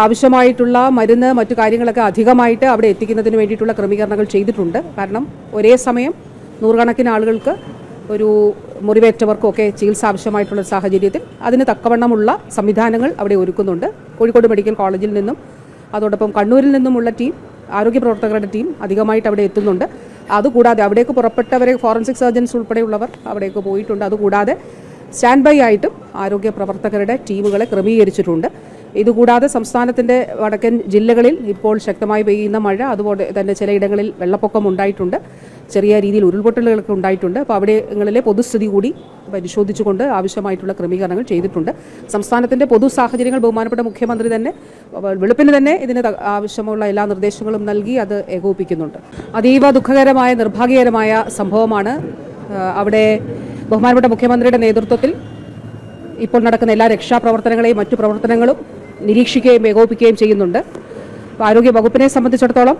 ആവശ്യമായിട്ടുള്ള മരുന്ന് മറ്റു കാര്യങ്ങളൊക്കെ അധികമായിട്ട് അവിടെ എത്തിക്കുന്നതിന് വേണ്ടിയിട്ടുള്ള ക്രമീകരണങ്ങൾ ചെയ്തിട്ടുണ്ട്. കാരണം ഒരേ സമയം നൂറുകണക്കിന് ആളുകൾക്ക് ഒരു മുറിവേറ്റവർക്കൊക്കെ ചികിത്സ ആവശ്യമായിട്ടുള്ള സാഹചര്യത്തിൽ അതിന് തക്കവണ്ണമുള്ള സംവിധാനങ്ങൾ അവിടെ ഒരുക്കുന്നുണ്ട്. കോഴിക്കോട് മെഡിക്കൽ കോളേജിൽ നിന്നും അതോടൊപ്പം കണ്ണൂരിൽ നിന്നുമുള്ള ടീം ആരോഗ്യ പ്രവർത്തകരുടെ ടീം അധികമായിട്ട് അവിടെ എത്തുന്നുണ്ട്. അതുകൂടാതെ അവിടേക്ക് പുറപ്പെട്ടവരെ ഫോറൻസിക് സർജൻസ് ഉൾപ്പെടെയുള്ളവർ അവിടേക്ക് പോയിട്ടുണ്ട്. അതുകൂടാതെ സ്റ്റാൻഡ് ബൈ ആയിട്ടും ആരോഗ്യ പ്രവർത്തകരുടെ ടീമുകളെ ക്രമീകരിച്ചിട്ടുണ്ട്. ഇതുകൂടാതെ സംസ്ഥാനത്തിന്റെ വടക്കൻ ജില്ലകളിൽ ഇപ്പോൾ ശക്തമായി പെയ്യുന്ന മഴ അതുപോലെ തന്നെ ചിലയിടങ്ങളിൽ വെള്ളപ്പൊക്കം ഉണ്ടായിട്ടുണ്ട്. ചെറിയ രീതിയിൽ ഉരുൾപൊട്ടലുകളൊക്കെ ഉണ്ടായിട്ടുണ്ട്. അപ്പോൾ അവിടെങ്ങളിലെ പൊതുസ്ഥിതി കൂടി പരിശോധിച്ചുകൊണ്ട് ആവശ്യമായിട്ടുള്ള ക്രമീകരണങ്ങൾ ചെയ്തിട്ടുണ്ട്. സംസ്ഥാനത്തിന്റെ പൊതു സാഹചര്യങ്ങൾ ബഹുമാനപ്പെട്ട മുഖ്യമന്ത്രി തന്നെ വെളുപ്പിന് തന്നെ ഇതിന് ആവശ്യമുള്ള എല്ലാ നിർദ്ദേശങ്ങളും നൽകി അത് ഏകോപിപ്പിക്കുന്നുണ്ട്. അതീവ ദുഃഖകരമായ നിർഭാഗ്യകരമായ സംഭവമാണ് അവിടെ ബഹുമാനപ്പെട്ട മുഖ്യമന്ത്രിയുടെ നേതൃത്വത്തിൽ ഇപ്പോൾ നടക്കുന്ന എല്ലാ രക്ഷാപ്രവർത്തനങ്ങളെയും മറ്റു പ്രവർത്തനങ്ങളും നിരീക്ഷിക്കുകയും ഏകോപിക്കുകയും ചെയ്യുന്നുണ്ട്. ആരോഗ്യ വകുപ്പിനെ സംബന്ധിച്ചിടത്തോളം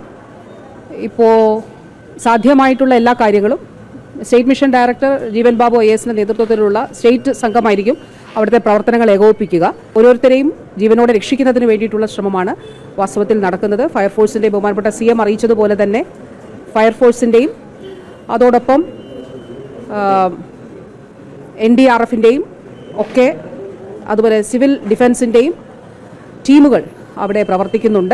ഇപ്പോൾ സാധ്യമായിട്ടുള്ള എല്ലാ കാര്യങ്ങളും state mission director Jeevan Babu I എസിന്റെ നേതൃത്വത്തിലുള്ള സ്റ്റേറ്റ് സംഘമായിരിക്കും അവിടുത്തെ പ്രവർത്തനങ്ങൾ ഏകോപിപ്പിക്കുക. ഓരോരുത്തരെയും ജീവനോടെ രക്ഷിക്കുന്നതിന് വേണ്ടിയിട്ടുള്ള ശ്രമമാണ് വാസ്തവത്തിൽ നടക്കുന്നത്. ഫയർഫോഴ്സിന്റെ ബഹുമാനപ്പെട്ട സി എം അറിയിച്ചതുപോലെ തന്നെ ഫയർഫോഴ്സിന്റെയും അതോടൊപ്പം എൻ ഡി ആർ എഫിന്റെയും ഒക്കെ അതുപോലെ സിവിൽ ഡിഫൻസിന്റെയും ടീമുകൾ അവിടെ പ്രവർത്തിക്കുന്നുണ്ട്.